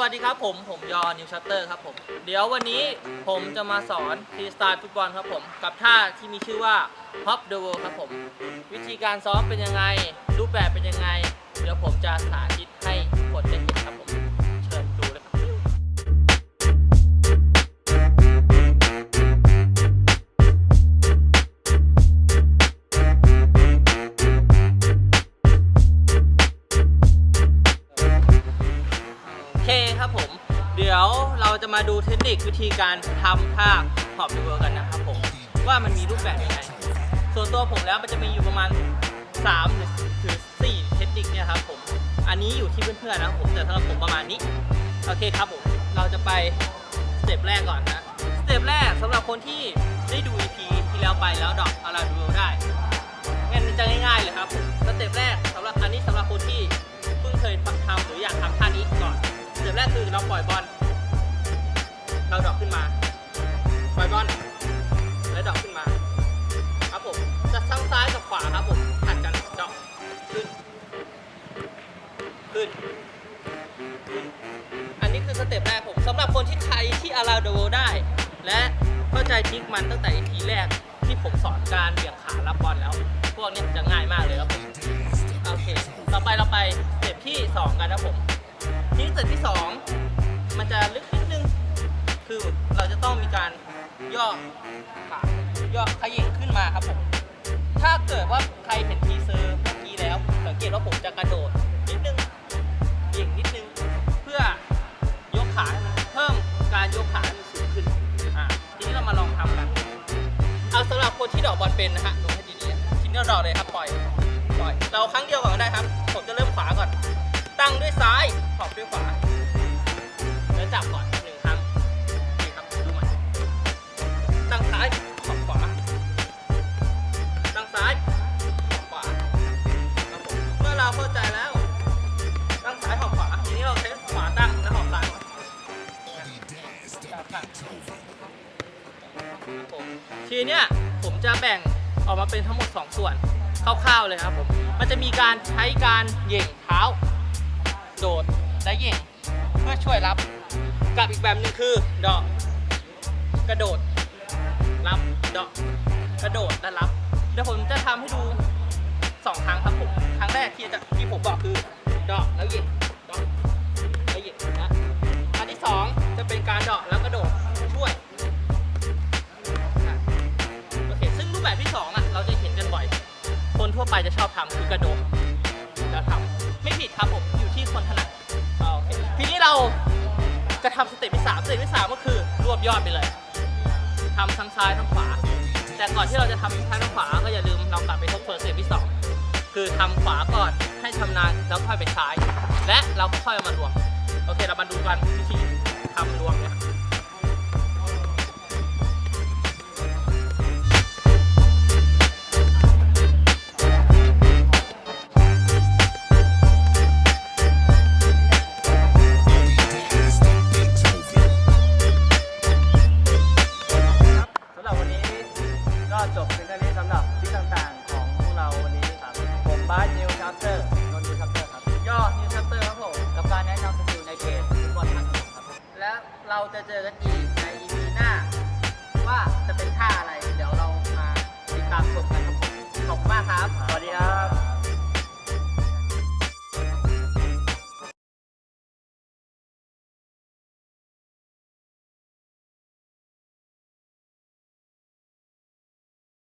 วัสดีครับผมผมยอนิวชัตเตอร์ครับผม เดี๋ยววันนี้ผมจะมาสอนทีสไตล์ฟุตบอลครับผม กับท่าที่มีชื่อว่า Hop the World ครับผม วิธีการซ้อมเป็นยังไง รูปแบบเป็นยังไง เดี๋ยวผมจะสาธิตใเครับผม เดี๋ยวเราจะมาดูเทคนิควิธีการทำท่าหอบดูเวอร์กันนะครับผม ว่ามันมีรูปแบบยังไง ส่วนตัวผมแล้วมันจะมีอยู่ประมาณ3หรือถึง4เทคนิคเนี่ยครับผม อันนี้อยู่ที่เพื่อนๆนะผมแต่สำหรับผมประมาณนี้ โอเคครับผม เราจะไปสเต็ปแรกก่อนนะ สเต็ปแรกสำหรับคนที่ได้ดู EP ที่แล้วไปแล้วดอกอาราดูได้ คือเราปล่อยบอล เราดรอกขึ้นมา ปล่อยบอล แล้วดรอกขึ้นมา ครับผม จะทั้งซ้ายกับขวาครับผมผัดกันดรอกขึ้น ขึ้น อันนี้คือสเต็ปแรกผมสำหรับคนที่ใครที่อาราโดได้ และเข้าใจทริกมันตั้งแต่ทีแรกที่ผมสอนการเบี่ยงขารับบอลแล้ว พวกนี้จะง่ายมากเลยครับผมโอเค ต่อไปเราไปสเต็ปที่ 2 กันนะผมที่สเต็ปที่ 2 มันจะลึกนิดนึง คือเราจะต้องมีการย่อขาย่อขยิงขึ้นมาครับผม ถ้าเกิดว่าใครเห็นทีเซอร์เมื่อกี้แล้ว สังเกตว่าผมจะกระโดดนิดนึงหยิงนิดนึง เพื่อยกขาให้มันเพิ่มการยกขาให้มันสูงขึ้น อ่า ทีนี้เรามาลองทำกัน เอาสำหรับคนที่ดอกบอลเป็นนะฮะดูให้ดีๆทีนี้เราดอกเลยครับปล่อย ปล่อย เราครั้งเดียวก่อนก็ได้ครับ ผมจะเริ่มขวาก่อน ตั้งด้วยซ้ายขอบด้วยขวา ดับก่อนหนึ่งครั้งนี่ครับดูใหม่ตั้งซ้ายขอบขวาตั้งซ้ายขอบขวาครับผมเมื่อเราเข้าใจแล้วตั้งซ้ายขอบขวาทีนี้เราใช้ขวาตั้งแล้วขอบซ้ายก่อนจับข้างครับผมทีเนี้ยผมจะแบ่งออกมาเป็นทั้งหมด 2 ส่วนคร่าวๆเลยครับผมมันจะมีการใช้การเหย่งเท้า โดดและเหย่ง พื่อช่วยรับ กับอีกแบบหนึ่งคือดอกกระโดด รับดอกกระโดดและรับ เดี๋ยวผมจะทำให้ดูสองครั้งครับผมครั้งแรกที่จะที่ผมบอกคือดอกแล้วเหยิงดอกแล้วเหยิงนะอันที่สองจะเป็นการดอกแล้วกระโดดช่วยโอเคซึ่งรูปแบบที่สองอะเราจะเห็นกันบ่อย คนทั่วไปจะชอบทำคือกระโดดแล้วทำไม่ผิดครับผมอยู่ที่คนถนัด เราจะทำสเต็ปที่สามสเต็ปที่สามก็คือรวบยอดไปเลยทำทั้งซ้ายทั้งขวา แต่ก่อนที่เราจะทำทั้งซ้ายทั้งขวาก็อย่าลืมเรากลับไปทบทวนสเต็ปที่2คือทำขวาก่อนให้ชำนาญแล้วค่อยไปซ้าย และเราก็ค่อยมารวม โอเคเรามาดูกันวิธีทำรวมเนี่ย ก็จบเป็นเท่านี้สำหรับคลิปต่างๆ ของพวกเราวันนี้ครับ ผมบาสนิวชัปเตอร์นนท์นิวชัปเตอร์ครับ ยอดนิวชัตเตอร์ครับผม กับการแนะนำสกิลในเกมฟุตบอลทางถนนครับ และเราจะเจอกันอีก